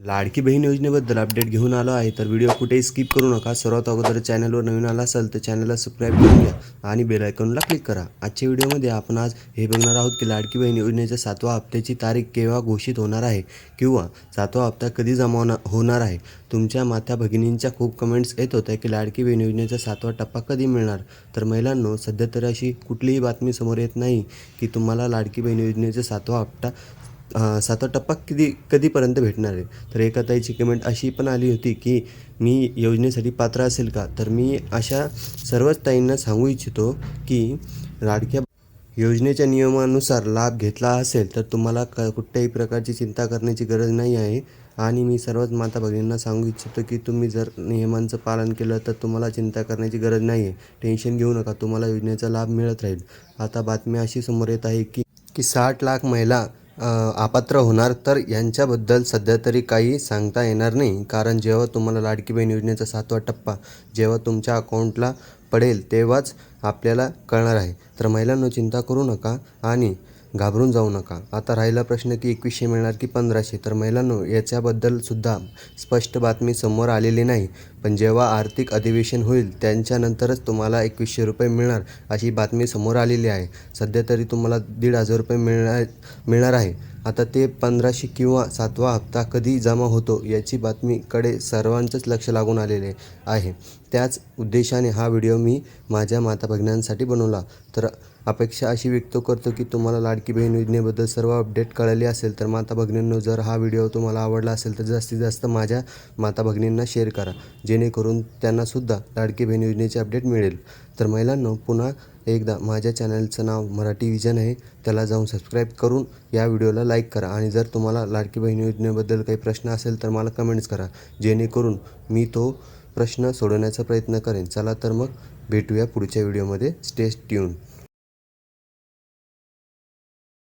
लाडकी बहीण योजनेबद्दल अपडेट घेऊन आलो आहे तर व्हिडिओ कुठेही स्किप करू नका. सर्वात अगोदर चॅनलवर नवीन आला असाल तर चॅनलला सबस्क्राईब करून घ्या आणि बेल आयकॉनला क्लिक करा. आजच्या व्हिडिओमध्ये आपण आज हे बघणार आहोत की लाडकी बहीण योजनेच्या सातवा हप्त्याची तारीख केव्हा घोषित होणार आहे किंवा सातवा हप्ता कधी जमा होणार होणार आहे? तुमच्या माता भगिनींच्या खूप कमेंट्स येत होत्या की लाडकी बहीण योजनेचा सातवा टप्पा कधी मिळणार? तर महिलांनो सध्या तरी अशी कुठलीही बातमी समोर येत नाही की तुम्हाला लाडकी बहीण योजनेचा सातवा हप्ता सातवा टप्पा कधी कधीपर्यंत भेटणार आहे? तर एका ताईची कमेंट अशी पण आली होती की मी योजनेसाठी पात्र असेल का? तर मी अशा सर्वच ताईंना सांगू इच्छितो की लाडक्या योजनेच्या नियमानुसार लाभ घेतला असेल तर तुम्हाला क कुठल्याही प्रकारची चिंता करण्याची गरज नाही आहे. आणि मी सर्वच माता भगिनींना सांगू इच्छितो की तुम्ही जर नियमांचं पालन केलं तर तुम्हाला चिंता करण्याची गरज नाही आहे टेन्शन घेऊ नका तुम्हाला योजनेचा लाभ मिळत राहील. आता बातमी अशी समोर येत आहे की की साठ लाख महिला अपात्र होणार तर यांच्याबद्दल सध्या तरी काही सांगता येणार नाही. कारण जेव्हा तुम्हाला लाडकी बहीण योजनेचा सातवा टप्पा जेव्हा तुमच्या अकाउंटला पडेल तेव्हाच आपल्याला कळणार आहे. तर महिलांनो चिंता करू नका. आणि घाबरून जाऊ नका. आता राहिला प्रश्न की एकवीसशे मिळणार की पंधराशे? तर महिलांनो याच्याबद्दल सुद्धा स्पष्ट बातमी समोर आलेली नाही. पण जेव्हा आर्थिक अधिवेशन होईल त्यांच्यानंतरच तुम्हाला एकवीसशे रुपये मिळणार अशी बातमी समोर आलेली आहे. सध्या तरी तुम्हाला दीड हजार रुपये मिळणार मिळणार आहे. आता ते पंधराशे किंवा सातवा हप्ता कधी जमा होतो याची बातमीकडे सर्वांचंच लक्ष लागून आलेले आहे. त्याच उद्देशाने हा व्हिडिओ मी माझ्या माता भगिन्यांसाठी बनवला. तर अपेक्षा अशी व्यक्त करतो की तुम्हाला लाडकी बहीण योजनेबद्दल सर्व अपडेट कळली असेल तर माता भगिनींनो जर हा व्हिडिओ तुम्हाला आवडला असेल तर जास्तीत जास्त माझ्या माता भगिनींना शेअर करा. जेणेकरून त्यांनासुद्धा लाडकी बहीण योजनेचे अपडेट मिळेल. तर महिलांनो पुन्हा एकदा माझ्या चॅनलचं नाव मराठी विजन आहे त्याला जाऊन सबस्क्राईब करून या व्हिडिओला लाईक करा. आणि जर तुम्हाला लाडकी बहीण योजनेबद्दल काही प्रश्न असेल तर मला कमेंट्स करा. जेणेकरून मी तो प्रश्न सोडवण्याचा प्रयत्न करेन. चला तर मग भेटूया पुढच्या व्हिडिओमध्ये स्टे ट्यून